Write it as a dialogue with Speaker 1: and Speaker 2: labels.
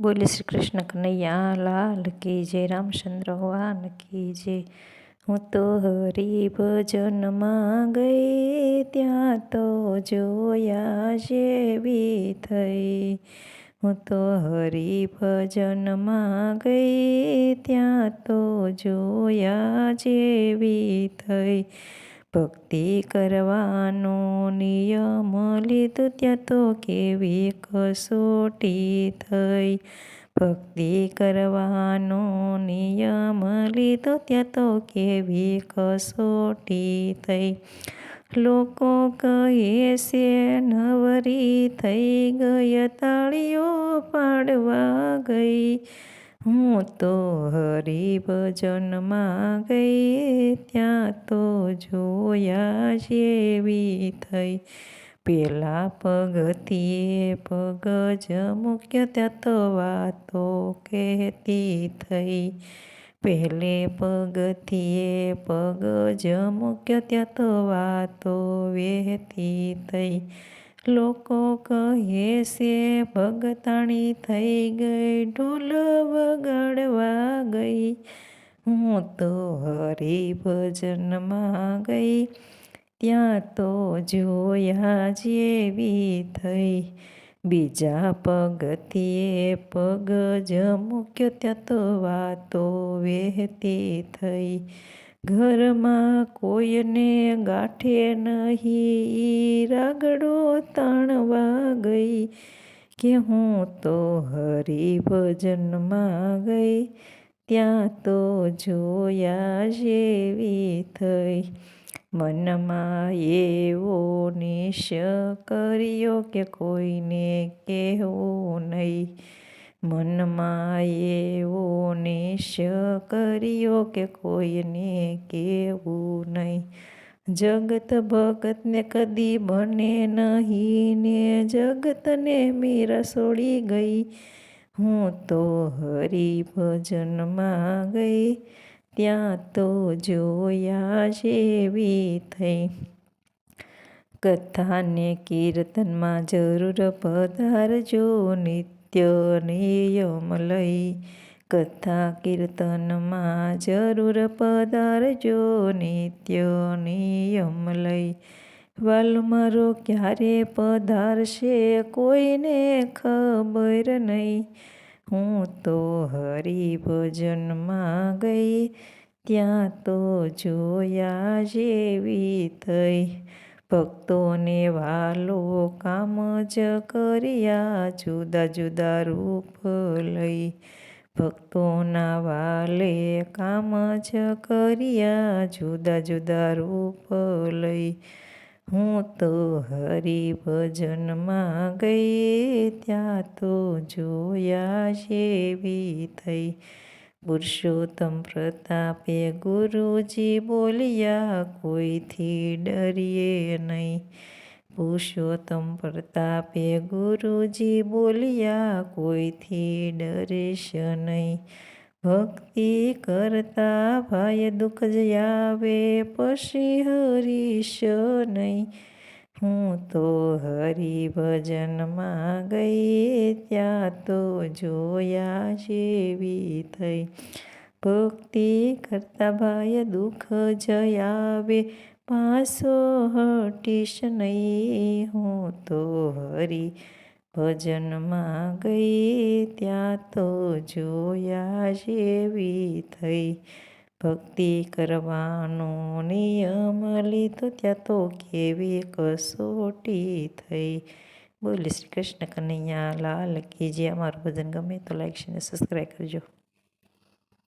Speaker 1: બોલે શ્રી કૃષ્ણ, કનૈયા લાલ કી જય રામચંદ્ર ભગવાન કી જય. હું તો હરિભજનમાં ગઈ ત્યાં તો જોયા જેવી થઈ. હું તો હરિભજનમાં ગઈ ત્યાં તો જોયા જેવી થઈ. ભક્તિ કરવાનો નિયમ લીધું ત્યાં તો કેવી કસોટી થઈ. ભક્તિ કરવાનો નિયમ લીધો ત્યાં તો કેવી કસોટી થઈ. લોકો કહે છે, નવરી થઈ ગઈ, તાળીઓ પાડવા ગઈ. હું તો હરિભજનમાં ગઈ ત્યાં તો જોયા જેવી થઈ. પેલા પગથીએ પગ જ મૂક્યો, ત્યાં તો વાતો કહેતી થઈ. પહેલે પગથીએ પગ જ મૂક્યો, ત્યાં તો વાતો વહેતી થઈ. લોકો કહે છે, ભગતાણી થઈ ગઈ, ઢોલ વગાડવા ગઈ. હું તો હરિભજનમાં ગઈ. ત્યાં તો જોયા જેવી થઈ. બીજા પગથીએ પગ જ મૂક્યો, ત્યાં તો વાતો વહેતી થઈ. ઘરમાં કોઈને ગાંઠે નહીં. રાગડો તાણવા ગઈ કે હું તો હરિભજનમાં ગઈ. ત્યાં તો જોયા જેવી થઈ. મનમાં એવો નિશ કર્યો કે કોઈને કહેવું નહીં. મનમાં એવો નિશ્ચય કર્યો કે કોઈને કેવું નહીં. જગત ભગતને કદી બને નહીં ને જગતને મીરા છોડી ગઈ. હું તો હરિભજનમાં ગઈ, ત્યાં તો જોયા જેવી થઈ. કથાને કીર્તનમાં જરૂર પધારજો નિત્ય નિયમ લઈ કથા કીર્તનમાં જરૂર પધારજો નિત્ય નિયમ લઈ વાલ મારો ક્યારે પધારશે કોઈને ખબર નહીં હું તો હરિભજનમાં ગઈ ત્યાં તો જોયા જેવી થઈ ભક્તોને વાલો કામ જ કર્યા, જુદા જુદા રૂપ લઈ. ભક્તોના વાલે કામ જ કર્યા, જુદા જુદા રૂપ લઈ. હું તો હરિભજનમાં ગઈ, ત્યાં તો જોયા જેવી થઈ. પુરુષોત્તમ પ્રતાપે ગુરુજી બોલ્યા, કોઈથી ડરીએ નહીં. પુરુષોત્તમ પ્રતાપે ગુરુજી બોલ્યા, કોઈથી ડરેશ નહીં. ભક્તિ કરતા ભાઈ દુઃખ જ આવે, પછી હરીશ નહીં. હું તો હરિભજનમાં ગઈ, ત્યાં તો જોયા જેવી થઈ. ભક્તિ કરતા ભાઈ દુઃખ જયાવે પાસો હટીશ નહીં. હું તો હરિ ભજનમાં ગઈ, ત્યાં તો જોયા જેવી થઈ. ભક્તિ કરવાનો નિયમ લીધો, ત્યાં તો કેવી કસોટી થઈ. બોલે શ્રી કૃષ્ણ કનૈયા લાલ કે જે અમારું ભજન ગમે તો લાઈક અને સબસ્ક્રાઈબ કરજો.